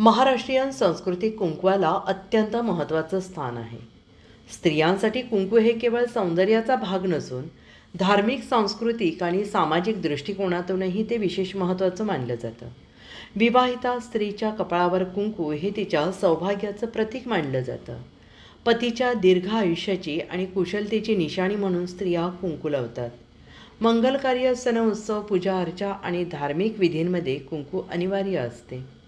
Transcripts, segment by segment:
महाराष्ट्रीयन संस्कृती कुंकवाला अत्यंत महत्त्वाचं स्थान आहे. स्त्रियांसाठी कुंकू हे केवळ सौंदर्याचा भाग नसून धार्मिक सांस्कृतिक आणि सामाजिक दृष्टिकोनातूनही ते विशेष महत्त्वाचं मानलं जातं. विवाहिता स्त्रीच्या कपाळावर कुंकू हे तिच्या सौभाग्याचं प्रतीक मानलं जातं. पतीच्या दीर्घ आयुष्याची आणि कुशलतेची निशाणी म्हणून स्त्रिया कुंकू लावतात. मंगलकार्य सण उत्सव पूजा अर्चा आणि धार्मिक विधींमध्ये कुंकू अनिवार्य असते.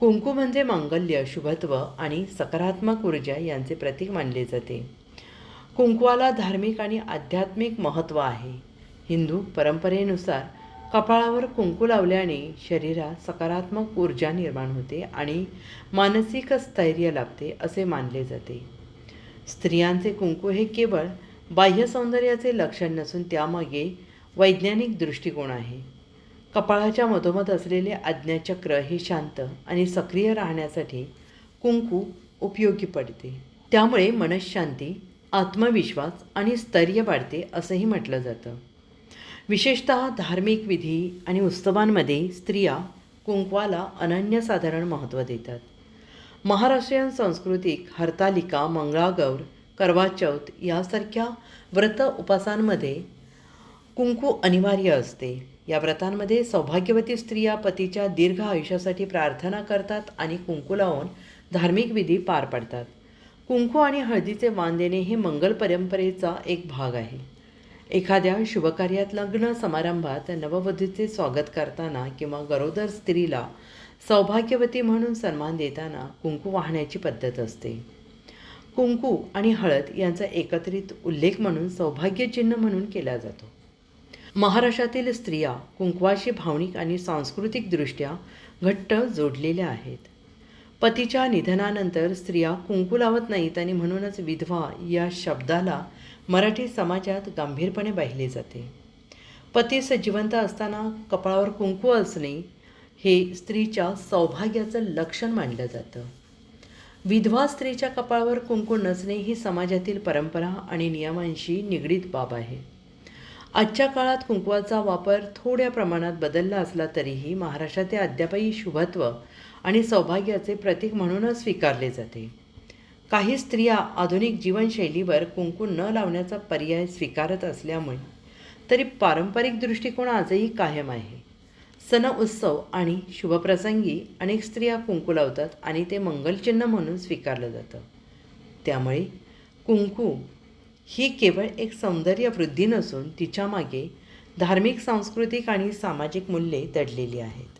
कुंकू म्हणजे मांगल्य शुभत्व आणि सकारात्मक ऊर्जा यांचे प्रतीक मानले जाते. कुंकवाला धार्मिक आणि आध्यात्मिक महत्त्व आहे. हिंदू परंपरेनुसार कपाळावर कुंकू लावल्याने शरीरात सकारात्मक ऊर्जा निर्माण होते आणि मानसिक स्थैर्य लाभते असे मानले जाते. स्त्रियांचे कुंकू हे केवळ बाह्य सौंदर्याचे लक्षण नसून त्यामागे वैज्ञानिक दृष्टिकोन आहे. कपाळाच्या मधोमध असलेले आज्ञाचक्र हे शांत आणि सक्रिय राहण्यासाठी कुंकू उपयोगी पडते. त्यामुळे मनशांती आत्मविश्वास आणि स्थैर्य वाढते असंही म्हटलं जातं. विशेषत धार्मिक विधी आणि उत्सवांमध्ये स्त्रिया कुंकवाला अनन्यसाधारण महत्त्व देतात. महाराष्ट्रीयन सांस्कृतिक हरतालिका मंगळागौर करवा चौथ यासारख्या व्रत उपासांमध्ये कुंकू अनिवार्य असते. या व्रतांमध्ये सौभाग्यवती स्त्रिया पतीच्या दीर्घ आयुष्यासाठी प्रार्थना करतात आणि कुंकू लावून धार्मिक विधी पार पाडतात. कुंकू आणि हळदीचे वाण देणे हे मंगल परंपरेचा एक भाग आहे. एखाद्या शुभकार्यात लग्न समारंभात नववधूचे स्वागत करताना किंवा गरोदर स्त्रीला सौभाग्यवती म्हणून सन्मान देताना कुंकू वाहण्याची पद्धत असते. कुंकू आणि हळद यांचा एकत्रित उल्लेख म्हणून सौभाग्यचिन्ह म्हणून केला जातो. महाराष्ट्रातील स्त्रिया कुंकवाशी भावनिक आणि सांस्कृतिकदृष्ट्या घट्ट जोडलेल्या आहेत. पतीच्या निधनानंतर स्त्रिया कुंकू लावत नाहीत आणि म्हणूनच विधवा या शब्दाला मराठी समाजात गांभीरपणे पाहिले जाते. पतीस जिवंत असताना कपाळावर कुंकू असणे हे स्त्रीच्या सौभाग्याचं लक्षण मानलं जातं. विधवा स्त्रीच्या कपाळावर कुंकू नसणे ही समाजातील परंपरा आणि नियमांशी निगडीत बाब आहे. आजच्या काळात कुंकवाचा वापर थोड्या प्रमाणात बदलला असला तरीही महाराष्ट्रात ते अद्यापही शुभत्व आणि सौभाग्याचे प्रतीक म्हणूनच स्वीकारले जाते. काही स्त्रिया आधुनिक जीवनशैलीवर कुंकू न लावण्याचा पर्याय स्वीकारत असल्यामुळे तरी पारंपरिक दृष्टिकोन आजही कायम आहे. सण उत्सव आणि शुभप्रसंगी अनेक स्त्रिया कुंकू लावतात आणि ते मंगलचिन्ह म्हणून स्वीकारलं जातं. त्यामुळे कुंकू ही केवळ एक सौंदर्य वृद्धी नसून तिच्यामागे धार्मिक सांस्कृतिक आणि सामाजिक मूल्ये दडलेली आहेत.